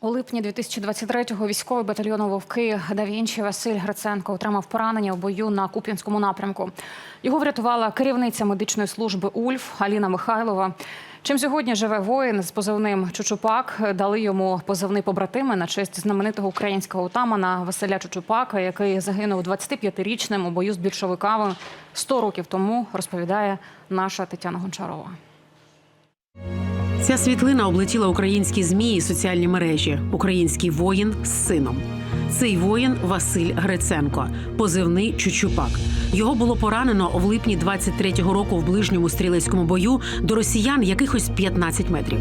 У липні 2023-го військовий батальйону Вовки да Вінчі Василь Гриценко отримав поранення в бою на Куп'янському напрямку. Його врятувала керівниця медичної служби Ульф Аліна Михайлова. Чим сьогодні живе воїн з позивним Чучупак, дали йому позивний побратими на честь знаменитого українського отамана Василя Чучупака, який загинув 25-річним у бою з більшовиками 100 років тому, розповідає наша Тетяна Гончарова. Ця світлина облетіла українські змі і соціальні мережі. Український воїн з сином. Цей воїн Василь Гриценко, позивний Чучупак. Його було поранено в липні 23-го року в ближньому стрілецькому бою до росіян якихось 15 метрів.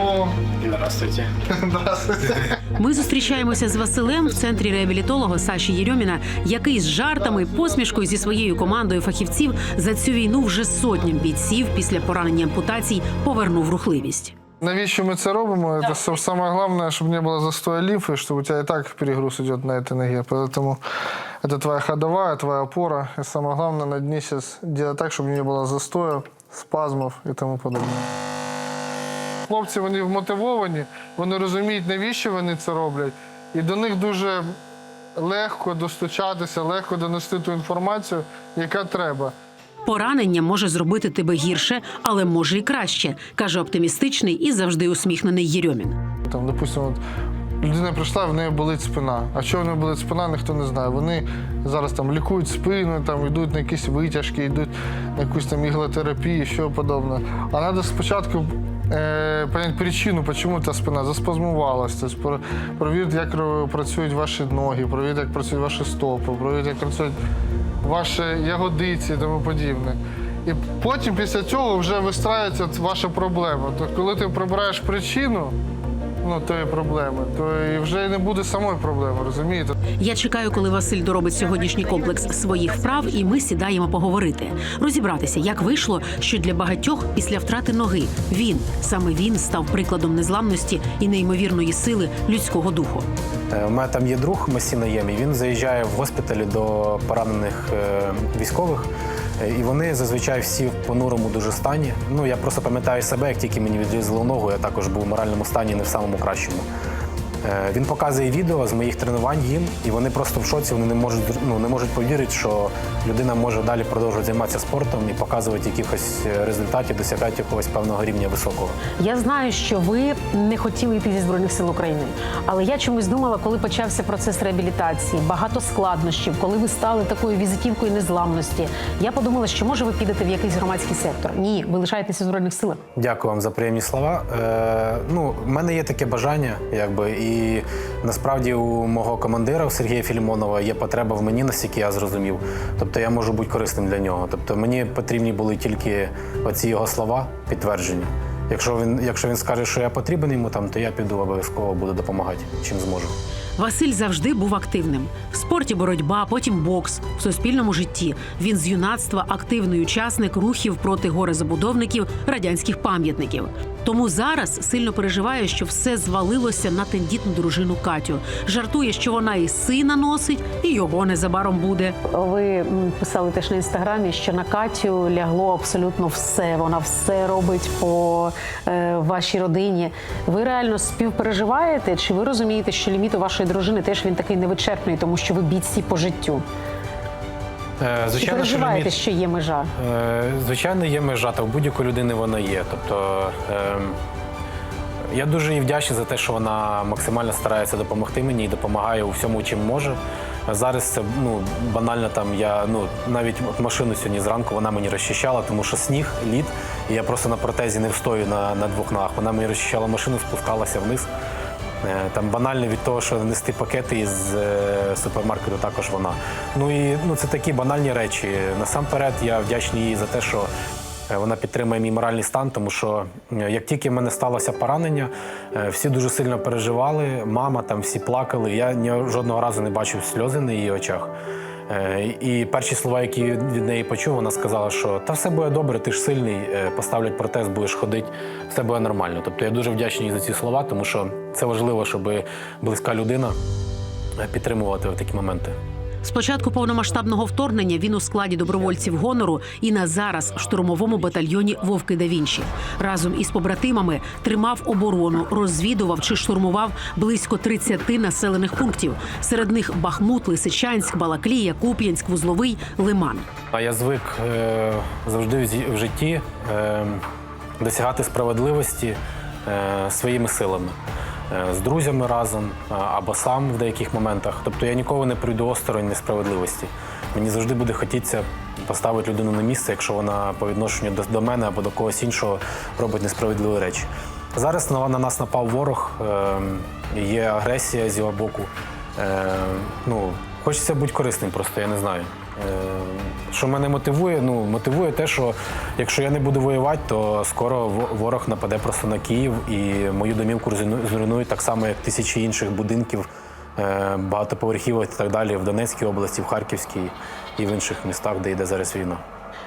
О, Здравствуйте. здравствуйте. Ми зустрічаємося з Василем в центрі реабілітолога Саші Єрьоміна, який з жартами, посмішкою зі своєю командою фахівців за цю війну вже сотням бійців після поранення ампутацій повернув рухливість. Навіщо ми це робимо? Это са- самое главное, чтобы не было застоя лимфы, чтобы у тебя и так перегруз идет на этой ноге. Поэтому это твоя ходовая, твоя опора. И самое главное на дне сейчас делать так, чтобы не было застоя, спазмов и тому подобное. Хлопці вони вмотивовані, вони розуміють, навіщо вони це роблять. І до них дуже легко достучатися, легко донести ту інформацію, яка треба. Поранення може зробити тебе гірше, але може і краще, каже оптимістичний і завжди усміхнений Єрьомін. Там, допустимо, людина прийшла, в неї болить спина. А що в неї болить спина, ніхто не знає. Вони зараз там лікують спину, там йдуть на якісь витяжки, йдуть на якусь там іглотерапію, що подобне. А треба спочатку е, поняти причину, чому та спина заспазмувалася. Тобто провірити, як працюють ваші ноги, провірити, як працюють ваші стопи, провірити, як працюють ваші ягодиці і тому подібне. І потім після цього вже вистраюється ваша проблема. Тобто, коли ти прибираєш причину, ну, тої проблеми, то і вже не буде самої проблеми, розумієте? Я чекаю, коли Василь доробить сьогоднішній комплекс своїх вправ, і ми сідаємо поговорити, розібратися, як вийшло, що для багатьох після втрати ноги він саме він став прикладом незламності і неймовірної сили людського духу. Е, У мене там є друг Масі Наєм, він заїжджає в госпіталі до поранених е, військових. І вони зазвичай всі в понурому дуже стані. Ну я просто пам'ятаю себе, як тільки мені відрізали ногу, я також був в моральному стані не в самому кращому. Е, Він показує відео з моїх тренувань їм, і вони просто в шоці. Вони не можуть ну, не можуть повірити, що людина може далі продовжувати займатися спортом і показувати якихось е, результатів, досягати якогось певного рівня високого. Я знаю, що ви не хотіли йти зі збройних сил України, але я чомусь думала, коли почався процес реабілітації, багато складнощів, коли ви стали такою візитівкою незламності. Я подумала, що може ви підете в якийсь громадський сектор. Ні, ви лишаєтеся в збройних силах. Дякую вам за приємні слова. Е, ну, в мене є таке бажання, якби, і насправді у мого командира у Сергія Філімонова є потреба в мені, наскільки я зрозумів. Тобто я можу бути корисним для нього. Тобто мені потрібні були тільки оці його слова, підтвердження. Якщо він, якщо він скаже, що я потрібен йому там, то я піду обов'язково буду допомагати, чим зможу. Василь завжди був активним в спорті боротьба, потім бокс в суспільному житті. Він з юнацтва активний учасник рухів проти горезабудовників радянських пам'ятників. Тому зараз сильно переживає, що все звалилося на тендітну дружину Катю. Жартує, що вона і сина носить, і його незабаром буде. Ви писали теж на інстаграмі, що на Катю лягло абсолютно все. Вона все робить по е, вашій родині. Ви реально співпереживаєте? Чи ви розумієте, що ліміт у вашої дружини теж він такий невичерпний, тому що ви бійці по життю? Е, Чи звичайно, що що є межа? Е, Звичайно, є межа, та в будь-якої людини вона є. Тобто ем, я дуже їй вдячний за те, що вона максимально старається допомогти мені і допомагає у всьому, чим може. Зараз це ну банально там. Я ну навіть машину сьогодні зранку вона мені розчищала, тому що сніг, лід, і я просто на протезі не встою на, на двох ногах. Вона мені розчищала машину, спускалася вниз. Е, Там банально від того, що нести пакети із е, супермаркету, також вона. Ну і ну це такі банальні речі. Насамперед, я вдячний їй за те, що е, вона підтримує мій моральний стан, тому що як тільки в мене сталося поранення, всі дуже сильно переживали. Мама там всі плакали. Я жодного разу не бачив сльози на її очах. Е, І перші слова, які від неї почув, вона сказала, що та все буде добре, ти ж сильний, е, поставлять протез, будеш ходити, все буде нормально. Тобто я дуже вдячний за ці слова, тому що це важливо, щоб близька людина е, підтримувати в такі моменти. З початку повномасштабного вторгнення він у складі добровольців гонору і на зараз штурмовому батальйоні Вовки да Вінчі. Разом із побратимами тримав оборону, розвідував чи штурмував близько 30 населених пунктів. Серед них Бахмут, Лисичанськ, Балаклія, Куп'янськ, Вузловий, Лиман. А я звик е, завжди в житті е, досягати справедливості е, своїми силами. Е, З друзями разом е, або сам в деяких моментах. Тобто я ніколи не прийду осторонь несправедливості. Мені завжди буде хотіться поставити людину на місце, якщо вона по відношенню до, мене або до когось іншого робить несправедливі речі. Зараз на, на нас напав ворог, е, є агресія з його боку. Е, ну, хочеться бути корисним, просто я не знаю. Е, що мене мотивує? Ну, мотивує те, що якщо я не буду воювати, то скоро ворог нападе просто на Київ і мою домівку зруйну- зруйнують так само, як тисячі інших будинків, е, багатоповерхівок і так далі в Донецькій області, в Харківській і в інших містах, де йде зараз війна.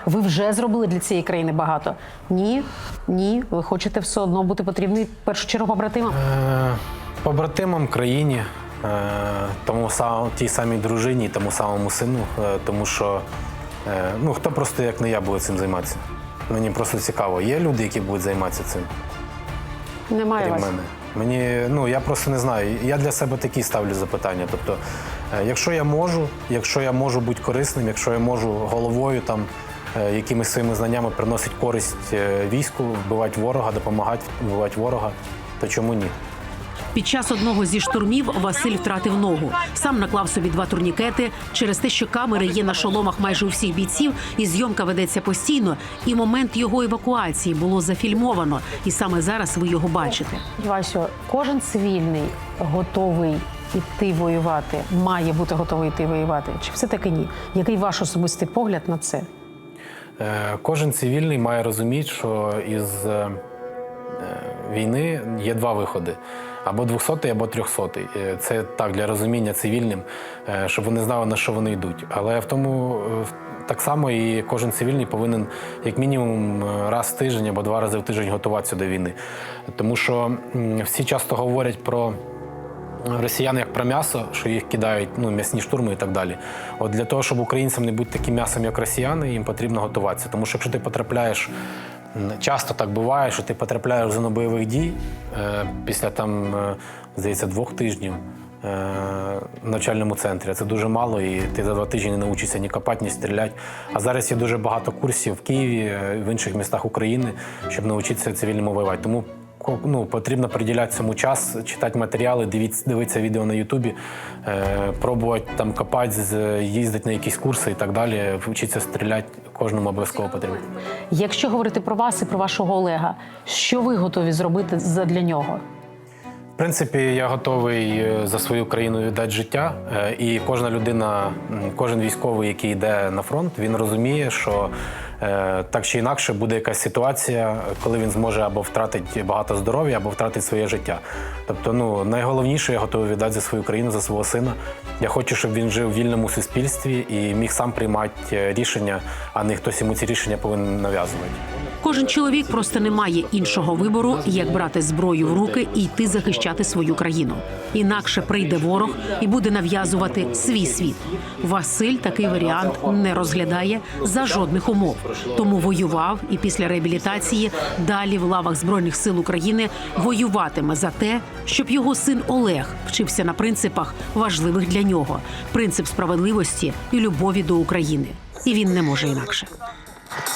Ви вже зробили для цієї країни багато. Ні, ні. Ви хочете все одно бути потрібні першу чергу побратимам. Е, Побратимам країні, е, тому сам, тій самій дружині, тому самому сину, е, тому що е, ну, хто просто як не я буде цим займатися. Мені просто цікаво, є люди, які будуть займатися цим, Немає вас. мене. Мені, ну я просто не знаю. Я для себе такі ставлю запитання. Тобто, е, якщо я можу, якщо я можу бути корисним, якщо я можу головою там е, якимись своїми знаннями приносити користь е, війську, вбивати ворога, допомагати вбивати ворога, то чому ні? Під час одного зі штурмів Василь втратив ногу. Сам наклав собі два турнікети через те, що камери є на шоломах майже у всіх бійців, і зйомка ведеться постійно. І момент його евакуації було зафільмовано. І саме зараз ви його бачите. Васю, кожен цивільний готовий іти воювати, має бути готовий йти воювати. Чи все таки ні? Який ваш особистий погляд на це? Е, Кожен цивільний має розуміти, що із е, війни є два виходи: або 200 або 300 Е, Це так для розуміння цивільним, е, щоб вони знали, на що вони йдуть. Але в тому е, так само і кожен цивільний повинен як мінімум раз в тиждень або два рази в тиждень готуватися до війни. Тому що всі часто говорять про росіян як про м'ясо, що їх кидають ну, м'ясні штурми і так далі. От для того, щоб українцям не бути таким м'ясом, як росіяни, їм потрібно готуватися. Тому що якщо ти потрапляєш, часто так буває, що ти потрапляєш в зону бойових дій е, після там, е, здається, двох тижнів. е, В навчальному центрі це дуже мало, і ти за два тижні не навчишся ні копати, ні стріляти. А зараз є дуже багато курсів в Києві, в інших містах України, щоб навчитися цивільному воювати. Тому ну, потрібно приділяти цьому час, читати матеріали, дивіться, дивитися відео на Ютубі, е, пробувати там копати, їздити на якісь курси і так далі, вчитися стріляти кожному обов'язково потрібно. Якщо говорити про вас і про вашого Олега, що ви готові зробити для нього? В принципі, я готовий е, за свою країну віддати життя. Е, І кожна людина, кожен військовий, який йде на фронт, він розуміє, що так чи інакше буде якась ситуація, коли він зможе або втратити багато здоров'я, або втратити своє життя. Тобто, ну найголовніше, я готовий віддати за свою країну, за свого сина. Я хочу, щоб він жив в вільному суспільстві і міг сам приймати е, рішення, а не хтось йому ці рішення повинен нав'язувати. Кожен чоловік просто не має іншого вибору, як брати зброю в руки і йти захищати свою країну. Інакше прийде ворог і буде нав'язувати свій світ. Василь такий варіант не розглядає за жодних умов. Тому воював і після реабілітації далі в лавах збройних сил України воюватиме за те, щоб його син Олег вчився на принципах важливих для нього: принцип справедливості і любові до України. І він не може інакше.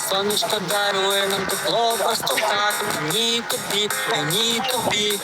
Сонечко дарує нам тепло просто так. Ні тобі, ні тобі.